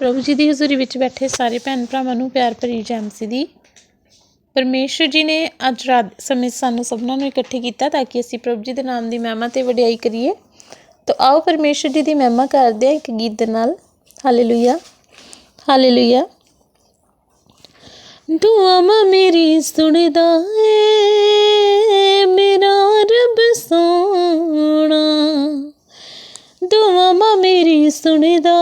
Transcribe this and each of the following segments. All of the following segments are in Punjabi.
ਪ੍ਰਭੂ ਜੀ ਦੀ ਹਜ਼ੂਰੀ ਵਿੱਚ ਬੈਠੇ ਸਾਰੇ ਭੈਣ ਭਰਾਵਾਂ ਨੂੰ ਪਿਆਰ ਭਰੀ ਜੈ ਮਸੀਹ ਦੀ। ਪਰਮੇਸ਼ਰ ਜੀ ਨੇ ਅੱਜ ਰਾਤ ਸਮੇਂ ਸਾਨੂੰ ਸਭਨਾਂ ਨੂੰ ਇਕੱਠੇ ਕੀਤਾ ਤਾਂ ਕਿ ਅਸੀਂ ਪ੍ਰਭੂ ਜੀ ਦੇ ਨਾਮ ਦੀ ਮਹਿਮਾ ਤੇ ਵਡਿਆਈ ਕਰੀਏ। ਤਾਂ ਆਓ ਪਰਮੇਸ਼ਰ ਜੀ ਦੀ ਮਹਿਮਾ ਕਰਦੇ ਹਾਂ ਇੱਕ ਗੀਤ ਦੇ ਨਾਲ। ਹਾਲੇਲੂਇਆ ਹਾਲੇਲੂਇਆ ਦੁਆਵਾਂ ਮੇਰੀ ਸੁਣਦਾ ਏ, ਮੇਰਾ ਰੱਬ ਸੋਹਣਾ। ਦੁਆਵਾਂ ਮੇਰੀ ਸੁਣਦਾ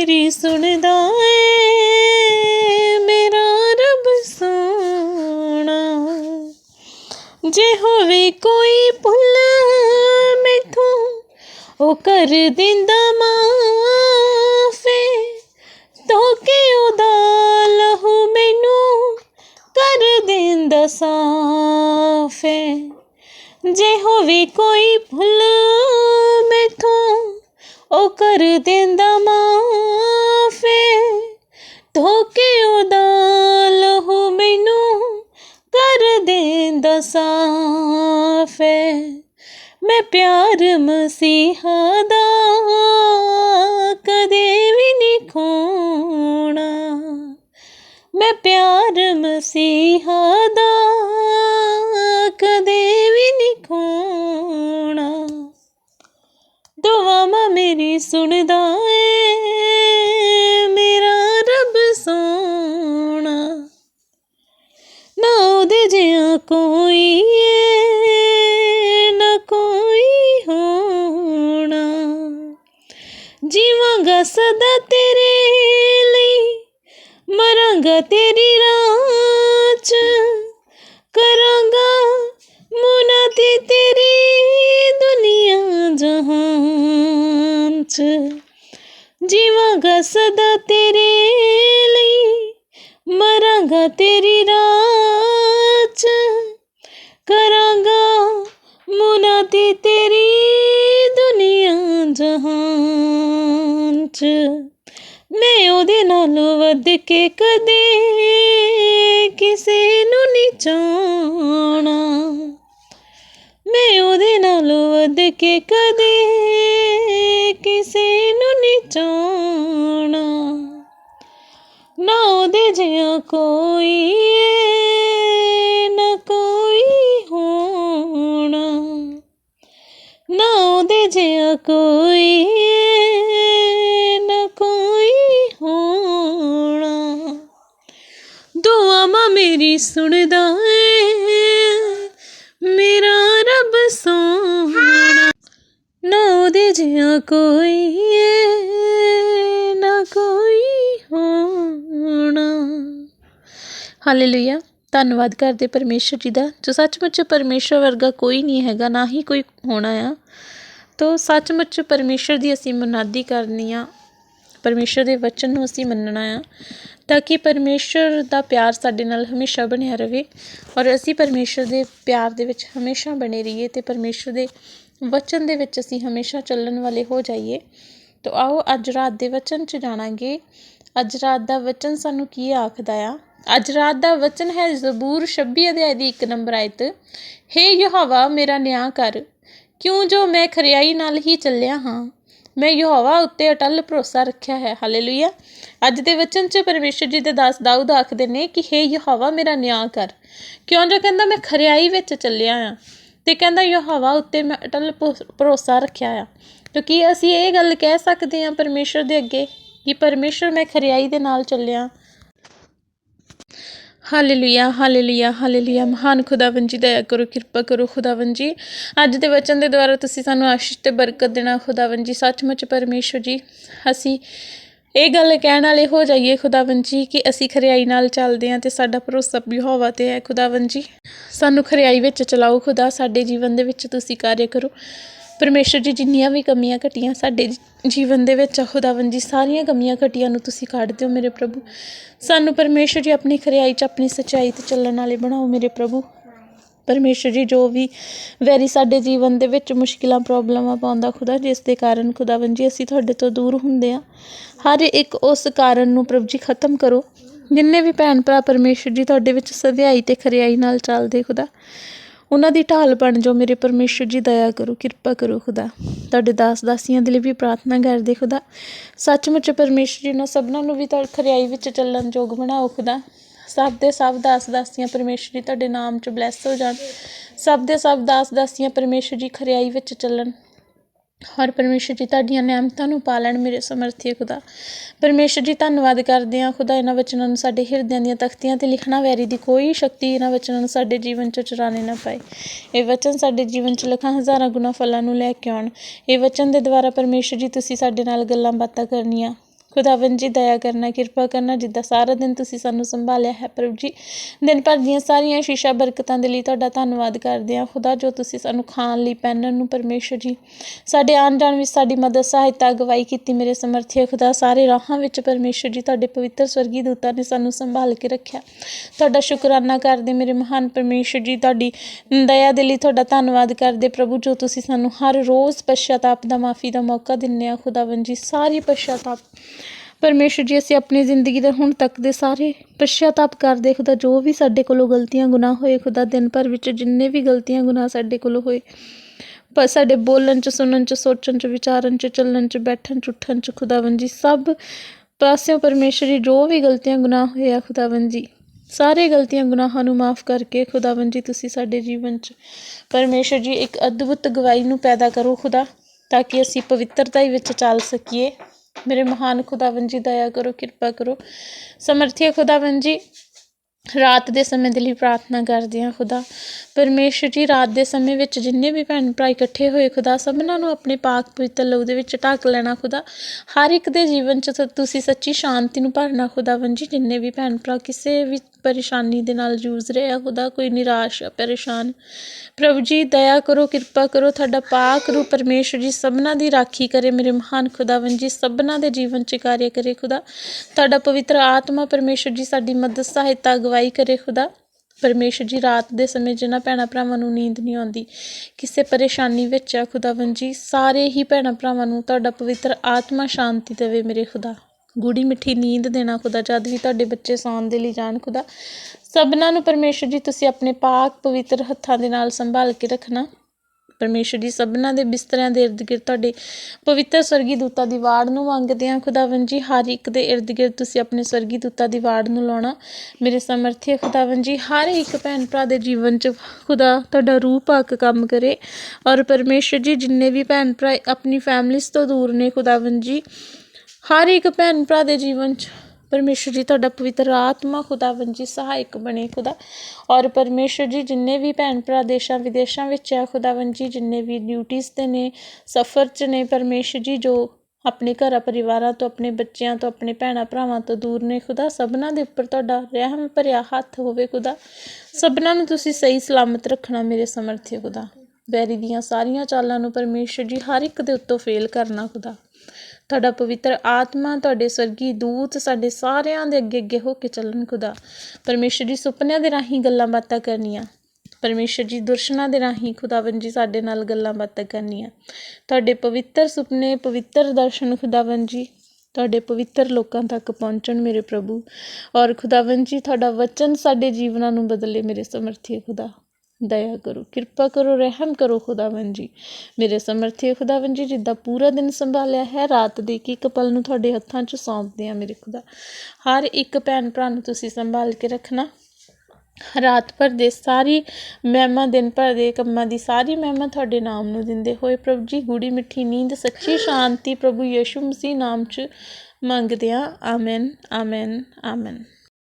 ਮੇਰੀ ਸੁਣਦਾ ਏ, ਮੇਰਾ ਰੱਬ ਸੋਹਣਾ। ਜੇ ਹੋਵੇ ਕੋਈ ਭੁੱਲ ਮੈਥੋਂ, ਉਹ ਕਰ ਦਿੰਦਾ ਮਾਫੇ। ਧੋਕੇ ਉਹਦਾ ਲਹੂ ਮੈਨੂੰ ਕਰ ਦਿੰਦਾ ਸਾਫੇ। ਜੇ ਹੋਵੇ ਕੋਈ ਭੁੱਲ ਮੈਥੋਂ, ਉਹ ਕਰ ਦਿੰਦਾ ਸਾਫ਼ ਸਾਫੇ ਮੈਂ ਪਿਆਰ ਮਸੀਹਾ ਦਾ ਕਦੇ ਵੀ ਨਹੀਂ ਖੋਣਾ। ਮੈਂ ਪਿਆਰ ਮਸੀਹਾ ਦਾ ਕਦੇ ਵੀ ਨਹੀਂ ਖੋਣਾ। ਦੁਆਵਾਂ ਮੇਰੀ ਸੁਣਦਾ ਜੀਵਾਂਗਾ ਸਦਾ ਤੇਰੇ ਲਈ, ਮਰਾਂਗਾ ਤੇਰੀ ਰਾਹ 'ਚ। ਕਰਾਂਗਾ ਮੁਨਾਦੀ ਤੇਰੀ ਦੁਨੀਆ ਜਹਾਨ 'ਚ। ਜੀਵਾਂਗਾ ਸਦਾ ਤੇਰੇ ਲਈ, ਮਰਾਂਗਾ ਤੇਰੀ ਰਾਹ 'ਚ। ਕਰਾਂਗਾ ਮੁਨਾਦੀ ਨਾਲੋਂ ਵੱਧ ਕੇ ਕਦੇ ਕਿਸੇ ਨੂੰ ਨਹੀਂ ਚਾਹਣਾ ਮੈਂ ਉਹਦੇ ਨਾਲੋਂ ਵੱਧ ਕੇ ਕਦੇ ਕਿਸੇ ਨੂੰ ਨਹੀਂ ਚਾਹਣਾ ਨਾ ਉਹਦੇ ਜਿਹਾ ਕੋਈ ਏ, ਨਾ ਕੋਈ ਹੋਣਾ। ਨਾ ਉਹਦੇ ਜਿਹਾ ਕੋਈ ਦੁਆਵਾਂ ਸੁਣਦਾ ਏ। ਮੇਰਾ ਰੱਬ ਸੋਹਣਾ। ਨਾ ਉਹਦੇ ਜਿਹਾ ਕੋਈ ਏ, ਨਾ ਕੋਈ ਹੋਣਾ। ਹਾਲੇਲੂਇਆ ਧੰਨਵਾਦ ਕਰਦੇ ਪਰਮੇਸ਼ਰ ਜੀ ਦਾ ਜੋ ਸੱਚਮੁੱਚ ਪਰਮੇਸ਼ਰ ਵਰਗਾ ਕੋਈ ਨਹੀਂ ਹੈਗਾ ਨਾ ਹੀ ਕੋਈ ਹੋਣਾ ਆ। ਤੋ ਸੱਚਮੁੱਚ ਪਰਮੇਸ਼ਰ ਦੀ ਅਸੀਂ ਮੁਨਾਦੀ ਕਰਨੀ ਆ। ਪਰਮੇਸ਼ਰ ਦੇ ਵਚਨ ਨੂੰ ਅਸੀਂ ਮੰਨਣਾ ਆ, ਤਾਂ ਕਿ ਪਰਮੇਸ਼ਰ ਦਾ ਪਿਆਰ ਸਾਡੇ ਨਾਲ ਹਮੇਸ਼ਾ ਬਣਿਆ ਰਵੇ ਔਰ ਅਸੀਂ ਪਰਮੇਸ਼ਰ ਦੇ ਪਿਆਰ ਦੇ ਵਿੱਚ ਹਮੇਸ਼ਾ ਬਣੇ ਰਹੀਏ ਤੇ ਪਰਮੇਸ਼ਰ ਦੇ ਵਚਨ ਦੇ ਵਿੱਚ ਅਸੀਂ ਹਮੇਸ਼ਾ ਚੱਲਣ ਵਾਲੇ ਹੋ ਜਾਈਏ। ਤੋ ਆਓ ਅੱਜ ਰਾਤ ਦੇ ਵਚਨ 'ਚ ਜਾਣਾਂਗੇ। ਅੱਜ ਰਾਤ ਦਾ ਵਚਨ ਸਾਨੂੰ ਕੀ ਆਖਦਾ ਆ? ਅੱਜ ਰਾਤ ਦਾ ਵਚਨ ਹੈ ਜ਼ਬੂਰ 26 ਅਧਿਆਇ ਦੀ 1 ਨੰਬਰ ਆਇਤ। ਹੇ ਯਹੋਵਾ, ਮੇਰਾ ਨਿਆਂ ਕਰ। ਕਿਉਂ ਜੋ ਮੈਂ ਖਰਿਆਈ ਨਾਲ ਹੀ ਚੱਲਿਆ ਹਾਂ? ਮੈਂ ਯਹੋਵਾ ਉੱਤੇ ਅਟਲ ਭਰੋਸਾ ਰੱਖਿਆ ਹੈ। ਹਾਲੇਲੂਇਆ। ਅੱਜ ਦੇ ਵਚਨ 'ਚ ਪਰਮੇਸ਼ਰ ਜੀ ਦੇ ਦਾਸ ਦਾਊਦ ਆਖਦੇ ਨੇ ਕਿ, ਹੇ ਯਹੋਵਾ, ਮੇਰਾ ਨਿਆਂ ਕਰ। ਕਿਉਂ? ਜੋ ਕਹਿੰਦਾ, ਮੈਂ ਖਰਿਆਈ ਵਿੱਚ ਚੱਲਿਆ ਆ। ਤੇ ਕਹਿੰਦਾ, ਯਹੋਵਾ ਉੱਤੇ ਮੈਂ ਅਟਲ ਭਰੋ- ਭਰੋਸਾ ਰੱਖਿਆ ਆ। ਤਾਂ ਕੀ ਅਸੀਂ ਇਹ ਗੱਲ ਕਹਿ ਸਕਦੇ ਹਾਂ ਪਰਮੇਸ਼ਰ ਦੇ ਅੱਗੇ ਕਿ ਪਰਮੇਸ਼ਰ ਮੈਂ ਖਰਿਆਈ ਦੇ ਨਾਲ ਚੱਲਿਆ ਹਾਲੇਲੂਇਆ ਹਾਲੇਲੂਇਆ ਹਾਲੇਲੂਇਆ ਮਹਾਨ ਖੁਦਾਵੰ ਜੀ ਦਇਆ ਕਰੋ, ਕਿਰਪਾ ਕਰੋ ਖੁਦਾਵੰ ਜੀ ਅੱਜ ਦੇ ਵਚਨ ਦੇ ਦੁਆਰਾ ਤੁਸੀਂ ਸਾਨੂੰ ਆਸ਼ੀਸ਼ ਤੇ ਬਰਕਤ ਦੇਣਾ ਖੁਦਾਵੰ ਜੀ ਸੱਚਮੁੱਚ ਪਰਮੇਸ਼ਰ ਜੀ, ਅਸੀਂ ਇਹ ਗੱਲ ਕਹਿਣ ਵਾਲੇ ਹੋ ਜਾਈਏ ਖੁਦਾਵੰ ਜੀ ਕਿ ਅਸੀਂ ਖਰਿਆਈ ਨਾਲ ਚੱਲਦੇ ਹਾਂ ਤੇ ਸਾਡਾ ਭਰੋਸਾ ਯਹੋਵਾ ਤੇ ਹੈ ਖੁਦਾਵੰ ਜੀ ਸਾਨੂੰ ਖਰਿਆਈ ਵਿੱਚ ਚਲਾਓ ਖੁਦਾ, ਸਾਡੇ ਜੀਵਨ ਦੇ ਵਿੱਚ ਤੁਸੀਂ ਕਾਰਜ ਕਰੋ। ਪਰਮੇਸ਼ਰ ਜੀ, ਜਿੰਨੀਆਂ ਵੀ ਕਮੀਆਂ ਘਟੀਆਂ, ਸਾਡੇ ਜੀਵਨ ਦੇ ਵਿੱਚ ਆ ਖੁਦਾਵੰਦ ਜੀ, ਸਾਰੀਆਂ ਕਮੀਆਂ ਘਟੀਆਂ ਨੂੰ ਤੁਸੀਂ ਕੱਢ ਦਿਓ ਮੇਰੇ ਪ੍ਰਭੂ। ਸਾਨੂੰ ਪਰਮੇਸ਼ਰ ਜੀ ਆਪਣੀ ਖਰਿਆਈ 'ਚ, ਆਪਣੀ ਸੱਚਾਈ ਤੇ ਚੱਲਣ ਵਾਲੇ ਬਣਾਓ ਮੇਰੇ ਪ੍ਰਭੂ। ਪਰਮੇਸ਼ਰ ਜੀ, ਜੋ ਵੀ ਵੈਰੀ ਸਾਡੇ ਜੀਵਨ ਦੇ ਵਿੱਚ ਮੁਸ਼ਕਿਲਾਂ, ਪ੍ਰੋਬਲਮਾਂ ਪਾਉਂਦਾ ਖੁਦਾ, ਜਿਸ ਦੇ ਕਾਰਨ ਖੁਦਾਵੰਦ ਜੀ, ਅਸੀਂ ਤੁਹਾਡੇ ਤੋਂ ਦੂਰ ਹੁੰਦੇ ਆ ਹਰ ਇੱਕ ਉਸ ਕਾਰਨ ਨੂੰ ਪ੍ਰਭੂ ਜੀ ਖਤਮ ਕਰੋ। ਜਿੰਨੇ ਵੀ ਭੈਣ ਭਰਾ ਪਰਮੇਸ਼ਰ ਜੀ ਤੁਹਾਡੇ ਵਿੱਚ ਸਧਿਆਈ ਤੇ ਖਰਿਆਈ ਨਾਲ ਚੱਲਦੇ ਖੁਦਾ। ਉਹਨਾਂ ਦੀ ਢਾਲ ਬਣ ਜਾਓ, ਮੇਰੇ ਪਰਮੇਸ਼ਰ ਜੀ, ਦਇਆ ਕਰੋ, ਕਿਰਪਾ ਕਰੋ ਖੁਦਾ। ਤੁਹਾਡੇ ਦਾਸ ਦਾਸੀਆਂ ਦੇ ਲਈ ਵੀ ਪ੍ਰਾਰਥਨਾ ਕਰਦੇ ਖੁਦਾ। ਸੱਚਮੁੱਚ ਪਰਮੇਸ਼ਰ ਜੀ ਨਾਲ ਸਭਨਾਂ ਨੂੰ ਵੀ ਤੁਹਾਡੀ ਖਰਿਆਈ ਵਿੱਚ ਚੱਲਣ ਯੋਗ ਬਣਾਓ ਖੁਦਾ। ਸਭ ਦੇ ਸਭ ਦਾਸ ਦਾਸੀਆਂ ਪਰਮੇਸ਼ਰ ਜੀ, ਤੁਹਾਡੇ ਨਾਮ 'ਚ ਬਲੈਸ ਹੋ ਜਾਣ। ਸਭ ਦੇ ਸਭ ਦਾਸ ਦਾਸੀਆਂ ਪਰਮੇਸ਼ਰ ਜੀ, ਖਰਿਆਈ ਵਿੱਚ ਚੱਲਣ। ਔਰ ਪਰਮੇਸ਼ਰ ਜੀ ਤੁਹਾਡੀਆਂ ਨਿਆਮਤਾਂ ਨੂੰ ਪਾਲਣ ਮੇਰੇ ਸਮਰਥੀ ਖੁਦਾ। ਪਰਮੇਸ਼ਰ ਜੀ, ਧੰਨਵਾਦ ਕਰਦੇ ਹਾਂ ਖੁਦਾ, ਇਹਨਾਂ ਵਚਨਾਂ ਨੂੰ ਸਾਡੇ ਹਿਰਦਿਆਂ ਦੀਆਂ ਤਖਤੀਆਂ ਤੇ ਲਿਖਣਾ ਵੈਰੀ ਦੀ ਕੋਈ ਸ਼ਕਤੀ ਇਹਨਾਂ ਵਚਨਾਂ ਨੂੰ ਸਾਡੇ ਜੀਵਨ 'ਚ ਚੁਰਾਣੇ ਨਾ ਪਾਏ। ਇਹ ਵਚਨ ਸਾਡੇ ਜੀਵਨ 'ਚ ਲੱਖਾਂ ਹਜ਼ਾਰਾਂ ਗੁਣਾ ਫਲਾਂ ਨੂੰ ਲੈ ਕੇ ਆਉਣ। ਇਹ ਵਚਨ ਦੇ ਦੁਆਰਾ ਪਰਮੇਸ਼ਰ ਜੀ, ਤੁਸੀਂ ਸਾਡੇ ਨਾਲ ਗੱਲਾਂ ਬਾਤਾਂ ਕਰਨੀਆਂ। ਖੁਦਾਵੰਦ ਜੀ, ਦਇਆ ਕਰਨਾ, ਕਿਰਪਾ ਕਰਨਾ, ਜਿੱਦਾਂ ਸਾਰਾ ਦਿਨ ਤੁਸੀਂ ਸਾਨੂੰ ਸੰਭਾਲਿਆ ਹੈ ਪ੍ਰਭੂ ਜੀ। ਦਿਨ ਭਰ ਦੀਆਂ ਸਾਰੀਆਂ ਸ਼ੀਸ਼ਾ ਬਰਕਤਾਂ ਦੇ ਲਈ ਤੁਹਾਡਾ ਧੰਨਵਾਦ ਕਰਦੇ ਹਾਂ। ਖੁਦਾ, ਜੋ ਤੁਸੀਂ ਸਾਨੂੰ ਖਾਣ ਲਈ ਪਹਿਨਣ ਨੂੰ ਪਰਮੇਸ਼ਰ ਜੀ, ਸਾਡੇ ਆਉਣ ਜਾਣ ਵਿੱਚ ਸਾਡੀ ਮਦਦ, ਸਹਾਇਤਾ, ਅਗਵਾਈ ਕੀਤੀ ਮੇਰੇ ਸਮਰਥੀ ਖੁਦਾ, ਸਾਰੇ ਰਾਹਾਂ ਵਿੱਚ ਪਰਮੇਸ਼ਰ ਜੀ, ਤੁਹਾਡੇ ਪਵਿੱਤਰ ਸਵਰਗੀ ਦੂਤਾਂ ਨੇ ਸਾਨੂੰ ਸੰਭਾਲ ਕੇ ਰੱਖਿਆ। ਤੁਹਾਡਾ ਸ਼ੁਕਰਾਨਾ ਕਰਦੇ ਮੇਰੇ ਮਹਾਨ ਪਰਮੇਸ਼ਰ ਜੀ, ਤੁਹਾਡੀ ਦਇਆ ਦੇ ਲਈ ਤੁਹਾਡਾ ਧੰਨਵਾਦ ਕਰਦੇ ਪ੍ਰਭੂ, ਜੋ ਤੁਸੀਂ ਸਾਨੂੰ ਹਰ ਰੋਜ਼ ਪਛਤਾਪ ਦਾ, ਮਾਫੀ ਦਾ ਮੌਕਾ ਦਿੰਦੇ ਆ। ਖੁਦਾਵੰਦ ਜੀ, ਸਾਰੀ ਪਛਤਾਪ ਪਰਮੇਸ਼ਰ ਜੀ, ਅਸੀਂ ਆਪਣੀ ਜ਼ਿੰਦਗੀ ਦੇ ਹੁਣ ਤੱਕ ਦੇ ਸਾਰੇ ਪਛਤਾਪ ਕਰਦੇ ਖੁਦਾ, ਜੋ ਵੀ ਸਾਡੇ ਕੋਲੋਂ ਗਲਤੀਆਂ, ਗੁਨਾਹ ਹੋਏ ਖੁਦਾ, ਦਿਨ ਭਰ ਵਿੱਚ ਜਿੰਨੇ ਵੀ ਗਲਤੀਆਂ, ਗੁਨਾਹ ਸਾਡੇ ਕੋਲੋਂ ਹੋਏ, ਪਰ ਸਾਡੇ ਬੋਲਣ ਚ, ਸੁਣਨ ਚ, ਸੋਚਣ ਚ, ਵਿਚਾਰਨ ਚ, ਚੱਲਣ ਚ, ਬੈਠਣ ਚ, ਉੱਠਣ ਚ ਖੁਦਾਵੰਦ ਜੀ, ਸਭ ਪਾਸਿਓਂ ਪਰਮੇਸ਼ਰ ਜੀ, ਜੋ ਵੀ ਗਲਤੀਆਂ, ਗੁਨਾਹ ਹੋਏ ਆ ਖੁਦਾਵੰਦ ਜੀ, ਸਾਰੇ ਗਲਤੀਆਂ, ਗੁਨਾਹਾਂ ਨੂੰ ਮਾਫ ਕਰਕੇ ਖੁਦਾਵੰਦ ਜੀ, ਤੁਸੀਂ ਸਾਡੇ ਜੀਵਨ ਚ ਪਰਮੇਸ਼ਰ ਜੀ, ਇੱਕ ਅਦਭੁਤ ਗਵਾਹੀ ਨੂੰ ਪੈਦਾ ਕਰੋ ਖੁਦਾ, ਤਾਂ ਕਿ ਅਸੀਂ ਪਵਿੱਤਰਤਾ ਹੀ ਵਿੱਚ ਚੱਲ ਸਕੀਏ। ਮੇਰੇ ਮਹਾਨ ਖੁਦਾਵੰਦ ਜੀ, ਦਇਆ ਕਰੋ, ਕਿਰਪਾ ਕਰੋ। ਸਮਰਥੀ ਖੁਦਾਵੰਦ ਜੀ, ਰਾਤ ਦੇ ਸਮੇਂ ਦੇ ਲਈ ਪ੍ਰਾਰਥਨਾ ਕਰਦੇ ਹਾਂ ਖੁਦਾ। ਪਰਮੇਸ਼ਰ ਜੀ, ਰਾਤ ਦੇ ਸਮੇਂ ਵਿੱਚ ਜਿੰਨੇ ਵੀ ਭੈਣ ਭਰਾ ਇਕੱਠੇ ਹੋਏ ਖੁਦਾ, ਸਭਨਾਂ ਨੂੰ ਆਪਣੇ ਪਾਕ ਪਵਿੱਤਰ ਲਹੂ ਦੇ ਵਿੱਚ ਢੱਕ ਲੈਣਾ ਖੁਦਾ। ਹਰ ਇੱਕ ਦੇ ਜੀਵਨ 'ਚ ਤੁਸੀਂ ਸੱਚੀ ਸ਼ਾਂਤੀ ਨੂੰ ਭਰਨਾ ਖੁਦਾਵੰਦ ਜੀ, ਜਿੰਨੇ ਵੀ ਭੈਣ ਭਰਾ ਕਿਸੇ ਵੀ ਪਰੇਸ਼ਾਨੀ ਦੇ ਨਾਲ ਜੂਝ ਰਿਹਾ, ਖੁਦਾ ਕੋਈ ਨਿਰਾਸ਼ ਪਰੇਸ਼ਾਨ। ਪ੍ਰਭੂ ਜੀ, ਦਇਆ ਕਰੋ, ਕਿਰਪਾ ਕਰੋ, ਤੁਹਾਡਾ ਪਾਕ ਰੂ ਪਰਮੇਸ਼ਰ ਜੀ ਸਭਨਾਂ ਦੀ ਰਾਖੀ ਕਰੇ, ਮੇਰੇ ਮਹਾਨ ਖੁਦਾਵੰਦ ਜੀ ਸਭਨਾਂ ਦੇ ਜੀਵਨ 'ਚ ਕਾਰਿਆ ਕਰੇ, ਖੁਦਾ। ਤੁਹਾਡਾ ਪਵਿੱਤਰ ਆਤਮਾ ਪਰਮੇਸ਼ਰ ਜੀ ਸਾਡੀ ਮਦਦ, ਸਹਾਇਤਾ, ਅਗਵਾਈ ਕਰੇ, ਖੁਦਾ। ਪਰਮੇਸ਼ਰ ਜੀ, ਰਾਤ ਦੇ ਸਮੇਂ ਜਿਨ੍ਹਾਂ ਭੈਣਾਂ ਭਰਾਵਾਂ ਨੂੰ ਨੀਂਦ ਨਹੀਂ ਆਉਂਦੀ, ਕਿਸੇ ਪਰੇਸ਼ਾਨੀ ਵਿੱਚ ਆ, ਖੁਦਾਵੰਦ ਜੀ, ਸਾਰੇ ਹੀ ਭੈਣਾਂ ਭਰਾਵਾਂ ਨੂੰ ਤੁਹਾਡਾ ਪਵਿੱਤਰ ਆਤਮਾ ਸ਼ਾਂਤੀ ਦੇਵੇ, ਮੇਰੇ ਖੁਦਾ। ਗੂੜੀ ਮਿੱਠੀ ਨੀਂਦ ਦੇਣਾ ਖੁਦਾ, ਜਦ ਵੀ ਤੁਹਾਡੇ ਬੱਚੇ ਸੌਣ ਦੇ ਲਈ ਜਾਣ ਖੁਦਾ। ਸਭਨਾਂ ਨੂੰ ਪਰਮੇਸ਼ਰ ਜੀ, ਤੁਸੀਂ ਆਪਣੇ ਪਾਕ ਪਵਿੱਤਰ ਹੱਥਾਂ ਦੇ ਨਾਲ ਸੰਭਾਲ ਕੇ ਰੱਖਣਾ। ਪਰਮੇਸ਼ਰ ਜੀ, ਸਭਨਾਂ ਦੇ ਬਿਸਤਰਿਆਂ ਦੇ ਇਰਦ ਗਿਰਦ ਤੁਹਾਡੇ ਪਵਿੱਤਰ ਸਵਰਗੀ ਦੂਤਾਂ ਦੀ ਵਾੜ ਨੂੰ ਮੰਗਦੇ ਹਾਂ ਖੁਦਾਵੰਦ ਜੀ। ਹਰ ਇੱਕ ਦੇ ਇਰਦ ਗਿਰਦ ਤੁਸੀਂ ਆਪਣੇ ਸਵਰਗੀ ਦੂਤਾਂ ਦੀ ਵਾੜ ਨੂੰ ਲਾਉਣਾ। ਮੇਰੇ ਸਮਰਥੀ ਖੁਦਾਵੰਦ ਜੀ, ਹਰ ਇੱਕ ਭੈਣ ਭਰਾ ਦੇ ਜੀਵਨ 'ਚ ਖੁਦਾ ਤੁਹਾਡਾ ਰੂਹ ਪਾਕ ਕੰਮ ਕਰੇ। ਔਰ ਪਰਮੇਸ਼ਰ ਜੀ, ਜਿੰਨੇ ਵੀ ਭੈਣ ਭਰਾ ਆਪਣੀ ਫੈਮਿਲੀਜ਼ ਤੋਂ ਦੂਰ ਨੇ ਖੁਦਾਵੰਦ ਜੀ ਹਰ ਇੱਕ ਭੈਣ ਭਰਾ ਦੇ ਜੀਵਨ 'ਚ ਪਰਮੇਸ਼ਰ ਜੀ ਤੁਹਾਡਾ ਪਵਿੱਤਰ ਆਤਮਾ ਖੁਦਾਵੰਦ ਜੀ ਸਹਾਇਕ ਬਣੇ ਖੁਦਾ। ਔਰ ਪਰਮੇਸ਼ਰ ਜੀ, ਜਿੰਨੇ ਵੀ ਭੈਣ ਭਰਾ ਦੇਸ਼ਾਂ ਵਿਦੇਸ਼ਾਂ ਵਿੱਚ ਆ ਖੁਦਾਵੰਦ ਜੀ ਜਿੰਨੇ ਵੀ ਡਿਊਟੀਆਂ ਤੇ ਨੇ, ਸਫ਼ਰ 'ਚ ਨੇ ਪਰਮੇਸ਼ਰ ਜੀ, ਜੋ ਆਪਣੇ ਘਰਾਂ ਪਰਿਵਾਰਾਂ ਤੋਂ, ਆਪਣੇ ਬੱਚਿਆਂ ਤੋਂ, ਆਪਣੇ ਭੈਣਾਂ ਭਰਾਵਾਂ ਤੋਂ ਦੂਰ ਨੇ ਖੁਦਾ, ਸਭਨਾਂ ਦੇ ਉੱਪਰ ਤੁਹਾਡਾ ਰਹਿਮ ਭਰਿਆ ਹੱਥ ਹੋਵੇ ਖੁਦਾ। ਸਭਨਾਂ ਨੂੰ ਤੁਸੀਂ ਸਹੀ ਸਲਾਮਤ ਰੱਖਣਾ ਮੇਰੇ ਸਮਰਥੀ ਖੁਦਾ। ਵੈਰੀ ਦੀਆਂ ਸਾਰੀਆਂ ਚਾਲਾਂ ਨੂੰ ਪਰਮੇਸ਼ਰ ਜੀ ਹਰ ਇੱਕ ਦੇ ਉੱਤੋਂ ਫੇਲ ਕਰਨਾ ਖੁਦਾ। ਤੁਹਾਡਾ ਪਵਿੱਤਰ ਆਤਮਾ, ਤੁਹਾਡੇ ਸਵਰਗੀ ਦੂਤ ਸਾਡੇ ਸਾਰਿਆਂ ਦੇ ਅੱਗੇ ਅੱਗੇ ਹੋ ਕੇ ਚੱਲਣ ਖੁਦਾ। ਪਰਮੇਸ਼ਰ ਜੀ, ਸੁਪਨਿਆਂ ਦੇ ਰਾਹੀਂ ਗੱਲਾਂ ਬਾਤਾਂ ਕਰਨੀਆਂ। ਪਰਮੇਸ਼ਰ ਜੀ, ਦਰਸ਼ਨਾਂ ਦੇ ਰਾਹੀਂ ਖੁਦਾਵੰਦ ਜੀ ਸਾਡੇ ਨਾਲ ਗੱਲਾਂ ਬਾਤਾਂ ਕਰਨੀਆਂ। ਤੁਹਾਡੇ ਪਵਿੱਤਰ ਸੁਪਨੇ, ਪਵਿੱਤਰ ਦਰਸ਼ਨ ਖੁਦਾਵੰਦ ਜੀ, ਤੁਹਾਡੇ ਪਵਿੱਤਰ ਲੋਕਾਂ ਤੱਕ ਪਹੁੰਚਣ ਮੇਰੇ ਪ੍ਰਭੂ। ਔਰ ਖੁਦਾਵੰਦ ਜੀ, ਤੁਹਾਡਾ ਵਚਨ ਸਾਡੇ ਜੀਵਨਾਂ ਨੂੰ ਬਦਲੇ ਮੇਰੇ ਸਮਰਥੀ ਖੁਦਾ। ਦਇਆ ਕਰੋ, ਕਿਰਪਾ ਕਰੋ, ਰਹਿਮ ਕਰੋ ਖੁਦਾਵੰਦ ਜੀ। ਮੇਰੇ ਸਮਰਥੀ ਖੁਦਾਵੰਦ ਜੀ, ਜਿੱਦਾਂ ਪੂਰਾ ਦਿਨ ਸੰਭਾਲਿਆ ਹੈ, ਰਾਤ ਦੇ ਇੱਕ ਇੱਕ ਪਲ ਨੂੰ ਤੁਹਾਡੇ ਹੱਥਾਂ 'ਚ ਸੌਂਪਦੇ ਆ ਮੇਰੇ ਖੁਦਾ। ਹਰ ਇੱਕ ਭੈਣ ਭਰਾ ਨੂੰ ਤੁਸੀਂ ਸੰਭਾਲ ਕੇ ਰੱਖਣਾ। ਰਾਤ ਭਰ ਦੇ ਸਾਰੀ ਮਹਿਮਾ, ਦਿਨ ਭਰ ਦੇ ਕੰਮਾਂ ਦੀ ਸਾਰੀ ਮਹਿਮਾ ਤੁਹਾਡੇ ਨਾਮ ਨੂੰ ਦਿੰਦੇ ਹੋਏ ਪ੍ਰਭੂ ਜੀ ਗੂੜੀ ਮਿੱਠੀ ਨੀਂਦ, ਸੱਚੀ ਸ਼ਾਂਤੀ, ਪ੍ਰਭੂ ਯਿਸੂ ਮਸੀਹ ਨਾਮ 'ਚ ਮੰਗਦੇ ਹਾਂ। Amen amen amen.